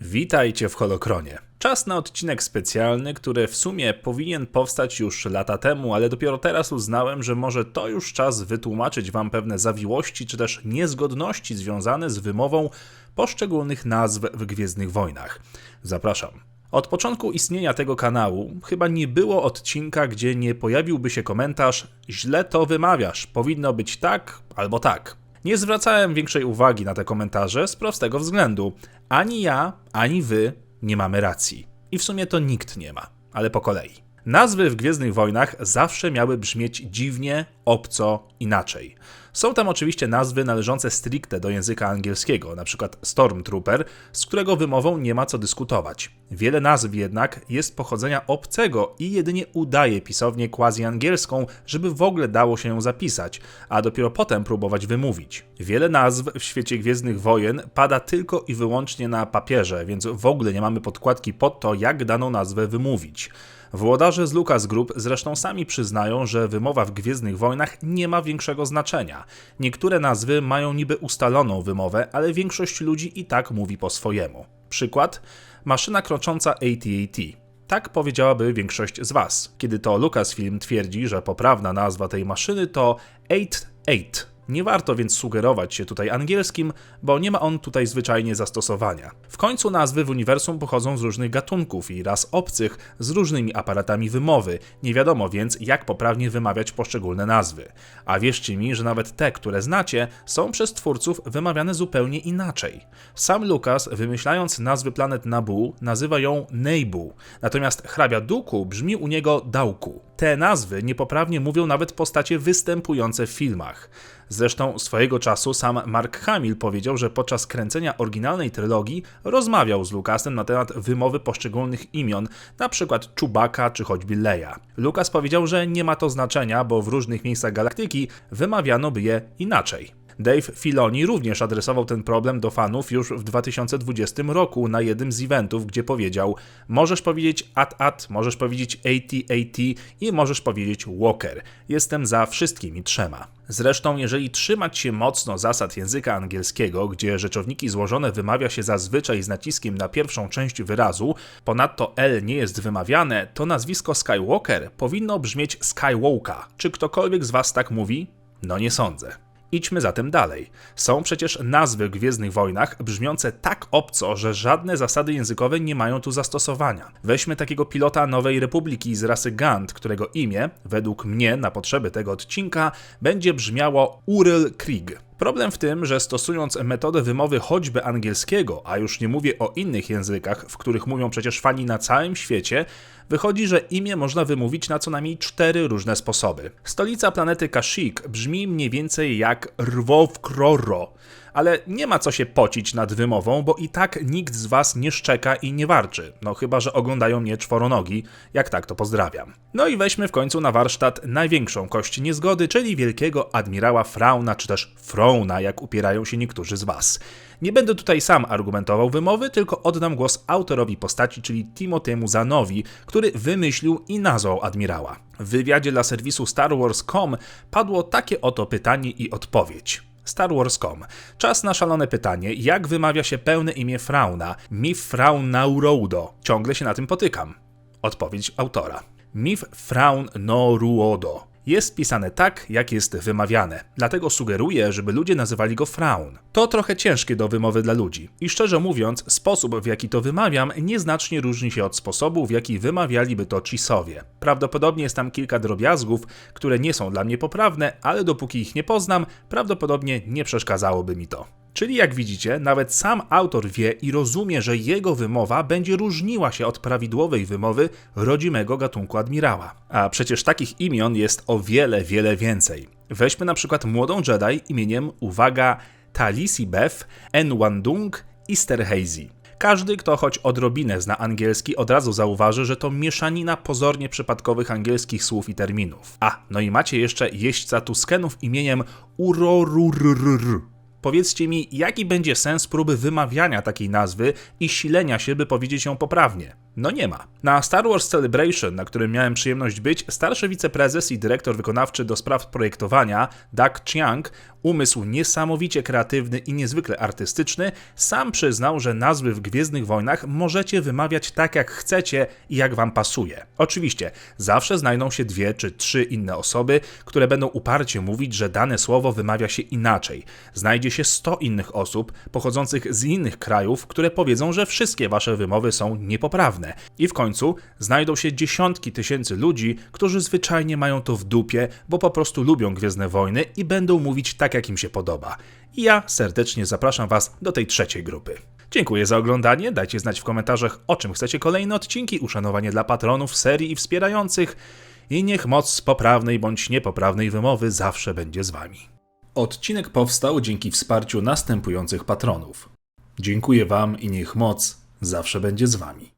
Witajcie w Holokronie. Czas na odcinek specjalny, który w sumie powinien powstać już lata temu, ale dopiero teraz uznałem, że może to już czas wytłumaczyć Wam pewne zawiłości czy też niezgodności związane z wymową poszczególnych nazw w Gwiezdnych Wojnach. Zapraszam. Od początku istnienia tego kanału chyba nie było odcinka, gdzie nie pojawiłby się komentarz źle to wymawiasz, powinno być tak albo tak. Nie zwracałem większej uwagi na te komentarze z prostego względu. Ani ja, ani wy nie mamy racji. I w sumie to nikt nie ma, ale po kolei. Nazwy w Gwiezdnych Wojnach zawsze miały brzmieć dziwnie, obco, inaczej. Są tam oczywiście nazwy należące stricte do języka angielskiego, np. Stormtrooper, z którego wymową nie ma co dyskutować. Wiele nazw jednak jest pochodzenia obcego i jedynie udaje pisownię quasi-angielską, żeby w ogóle dało się ją zapisać, a dopiero potem próbować wymówić. Wiele nazw w świecie Gwiezdnych Wojen pada tylko i wyłącznie na papierze, więc w ogóle nie mamy podkładki pod to, jak daną nazwę wymówić. Włodarze z Lucas Group zresztą sami przyznają, że wymowa w Gwiezdnych Wojnach nie ma większego znaczenia. Niektóre nazwy mają niby ustaloną wymowę, ale większość ludzi i tak mówi po swojemu. Przykład: maszyna krocząca AT-AT. Tak powiedziałaby większość z Was, kiedy to Lucasfilm twierdzi, że poprawna nazwa tej maszyny to 8-8. Nie warto więc sugerować się tutaj angielskim, bo nie ma on tutaj zwyczajnie zastosowania. W końcu nazwy w uniwersum pochodzą z różnych gatunków i ras obcych z różnymi aparatami wymowy, nie wiadomo więc jak poprawnie wymawiać poszczególne nazwy. A wierzcie mi, że nawet te, które znacie, są przez twórców wymawiane zupełnie inaczej. Sam Lucas, wymyślając nazwy planet Nabu, nazywa ją Neibu, natomiast hrabia Duku brzmi u niego Dauku. Te nazwy niepoprawnie mówią nawet postacie występujące w filmach. Zresztą swojego czasu sam Mark Hamill powiedział, że podczas kręcenia oryginalnej trylogii rozmawiał z Lucasem na temat wymowy poszczególnych imion, przykład Chewbacca czy choćby Leia. Lucas powiedział, że nie ma to znaczenia, bo w różnych miejscach galaktyki wymawiano by je inaczej. Dave Filoni również adresował ten problem do fanów już w 2020 roku na jednym z eventów, gdzie powiedział: Możesz powiedzieć at-at, możesz powiedzieć AT-AT i możesz powiedzieć Walker. Jestem za wszystkimi trzema. Zresztą, jeżeli trzymać się mocno zasad języka angielskiego, gdzie rzeczowniki złożone wymawia się zazwyczaj z naciskiem na pierwszą część wyrazu, ponadto L nie jest wymawiane, to nazwisko Skywalker powinno brzmieć Skywalker. Czy ktokolwiek z Was tak mówi? No nie sądzę. Idźmy zatem dalej. Są przecież nazwy w Gwiezdnych Wojnach brzmiące tak obco, że żadne zasady językowe nie mają tu zastosowania. Weźmy takiego pilota Nowej Republiki z rasy Gant, którego imię, według mnie na potrzeby tego odcinka, będzie brzmiało Uryl Krieg. Problem w tym, że stosując metodę wymowy choćby angielskiego, a już nie mówię o innych językach, w których mówią przecież fani na całym świecie, wychodzi, że imię można wymówić na co najmniej cztery różne sposoby. Stolica planety Kashyyyk brzmi mniej więcej jak Rwowkroro, ale nie ma co się pocić nad wymową, bo i tak nikt z was nie szczeka i nie warczy. No chyba, że oglądają mnie czworonogi, jak tak to pozdrawiam. No i weźmy w końcu na warsztat największą kość niezgody, czyli wielkiego admirała Frauna, czy też Frouna, jak upierają się niektórzy z was. Nie będę tutaj sam argumentował wymowy, tylko oddam głos autorowi postaci, czyli Timotemu Zanowi, który wymyślił i nazwał admirała. W wywiadzie dla serwisu Star Wars.com padło takie oto pytanie i odpowiedź. Star Wars.com. Czas na szalone pytanie, jak wymawia się pełne imię Frauna? Mif Fraun Nauroudo. Ciągle się na tym potykam. Odpowiedź autora. Mif Fraun Noruodo jest pisane tak, jak jest wymawiane. Dlatego sugeruję, żeby ludzie nazywali go Fraun. To trochę ciężkie do wymowy dla ludzi. I szczerze mówiąc, sposób w jaki to wymawiam nieznacznie różni się od sposobu, w jaki wymawialiby to Cisowie. Prawdopodobnie jest tam kilka drobiazgów, które nie są dla mnie poprawne, ale dopóki ich nie poznam, prawdopodobnie nie przeszkadzałoby mi to. Czyli jak widzicie, nawet sam autor wie i rozumie, że jego wymowa będzie różniła się od prawidłowej wymowy rodzimego gatunku admirała. A przecież takich imion jest o wiele, wiele więcej. Weźmy na przykład młodą Jedi imieniem, uwaga, Talisi Beth Enwandung Easterhazy. Każdy, kto choć odrobinę zna angielski, od razu zauważy, że to mieszanina pozornie przypadkowych angielskich słów i terminów. A, no i macie jeszcze jeźdźca Tuskenów imieniem Urorurrr. Powiedzcie mi, jaki będzie sens próby wymawiania takiej nazwy i silenia się, by powiedzieć ją poprawnie? No nie ma. Na Star Wars Celebration, na którym miałem przyjemność być, starszy wiceprezes i dyrektor wykonawczy do spraw projektowania, Doug Chiang, umysł niesamowicie kreatywny i niezwykle artystyczny, sam przyznał, że nazwy w Gwiezdnych Wojnach możecie wymawiać tak jak chcecie i jak wam pasuje. Oczywiście, zawsze znajdą się dwie czy trzy inne osoby, które będą uparcie mówić, że dane słowo wymawia się inaczej. Znajdzie się 100 innych osób pochodzących z innych krajów, które powiedzą, że wszystkie wasze wymowy są niepoprawne. I w końcu znajdą się dziesiątki tysięcy ludzi, którzy zwyczajnie mają to w dupie, bo po prostu lubią Gwiezdne Wojny i będą mówić tak, jak im się podoba. I ja serdecznie zapraszam was do tej trzeciej grupy. Dziękuję za oglądanie. Dajcie znać w komentarzach, o czym chcecie kolejne odcinki, uszanowanie dla patronów serii i wspierających. I niech moc poprawnej bądź niepoprawnej wymowy zawsze będzie z wami. Odcinek powstał dzięki wsparciu następujących patronów. Dziękuję wam i niech moc zawsze będzie z wami.